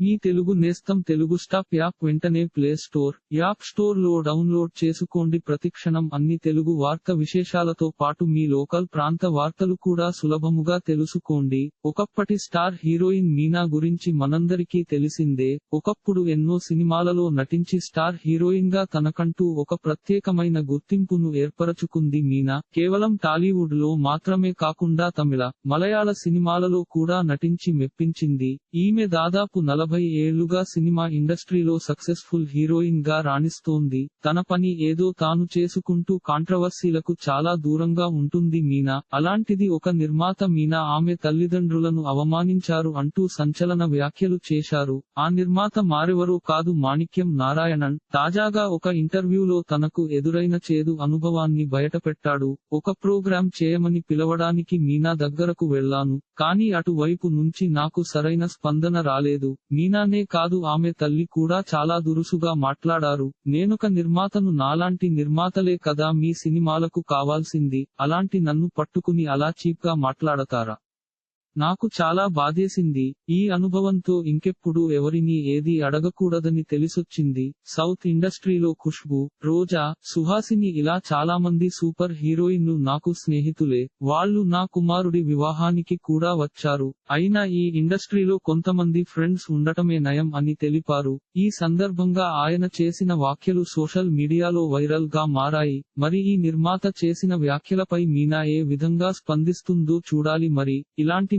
మీ తెలుగు నేస్తం Telugu stop app వెంటనే play store app స్టోర్లో డౌన్లోడ్ చేసుకోండి. ప్రతిక్షణం అన్ని తెలుగు వార్త విశేషాలతో పాటు మీ లోకల్ ప్రాంత వార్తలు కూడా సులభముగా తెలుసుకోండి. ఒకప్పటి స్టార్ హీరోయిన్ మీనా గురించి మనందరికీ తెలిసిందే ఒకప్పుడు ఎన్నో సినిమాలలో నటించి స్టార్ హీరోయిన్గా తనకంటూ ఒక ప్రత్యేకమైన గుర్తింపును ఏర్పరచుకుంది మీనా. కేవలం టాలీవుడ్లో మాత్రమే కాకుండా తమిళ మలయాళ సినిమాలలో కూడా నటించి మెప్పించింది. ఈమె దాదాపు నలభై ఏళ్ళుగా సినిమా ఇండస్ట్రీలో సక్సెస్ఫుల్ హీరోయిన్గా రాణిస్తోంది. తన పని ఏదో తాను చేసుకుంటూ కాంట్రవర్సీలకు చాలా దూరంగా ఉంటుంది మీనా. అలాంటిది ఒక నిర్మాత మీనా ఆమె తల్లిదండ్రులను అవమానించారు అంటూ సంచలన వ్యాఖ్యలు చేశారు. ఆ నిర్మాత మారెవరో కాదు మాణిక్యం నారాయణన్. తాజాగా ఒక ఇంటర్వ్యూలో తనకు ఎదురైన చేదు అనుభవాన్ని బయటపెట్టాడు. ఒక ప్రోగ్రాం చేయమని పిలవడానికి మీనా దగ్గరకు వెళ్ళాను కానీ అటువైపు నుంచి నాకు సరైన స్పందన రాలేదు. మీనానే కాదు ఆమె తల్లి కూడా చాలా దురుసుగా మాట్లాడారు. నేనొక నిర్మాతను నాలాంటి నిర్మాతలే కదా మీ సినిమాలకు కావాల్సింది. అలాంటి నన్ను పట్టుకుని అలా చీప్గా మాట్లాడతారా? నాకు చాలా బాధేసింది. ఈ అనుభవంతో ఇంకెప్పుడు ఎవరిని ఏది అడగకూడదని తెలిసొచ్చింది. సౌత్ ఇండస్ట్రీలో ఖుష్బు రోజా సుహాసిని ఇలా చాలా మంది సూపర్ హీరోయిన్లు నాకు స్నేహితులే. వాళ్ళు నా కుమారుడి వివాహానికి కూడా వచ్చారు. అయినా ఈ ఇండస్ట్రీలో కొంతమంది ఫ్రెండ్స్ ఉండటమే నయం అని తెలిపారు. ఈ సందర్భంగా ఆయన చేసిన వ్యాఖ్యలు సోషల్ మీడియాలో వైరల్గా మారాయి. మరి ఈ నిర్మాత చేసిన వ్యాఖ్యలపై మీనా ఏ విధంగా స్పందిస్తుందో చూడాలి మరి. ఇలాంటి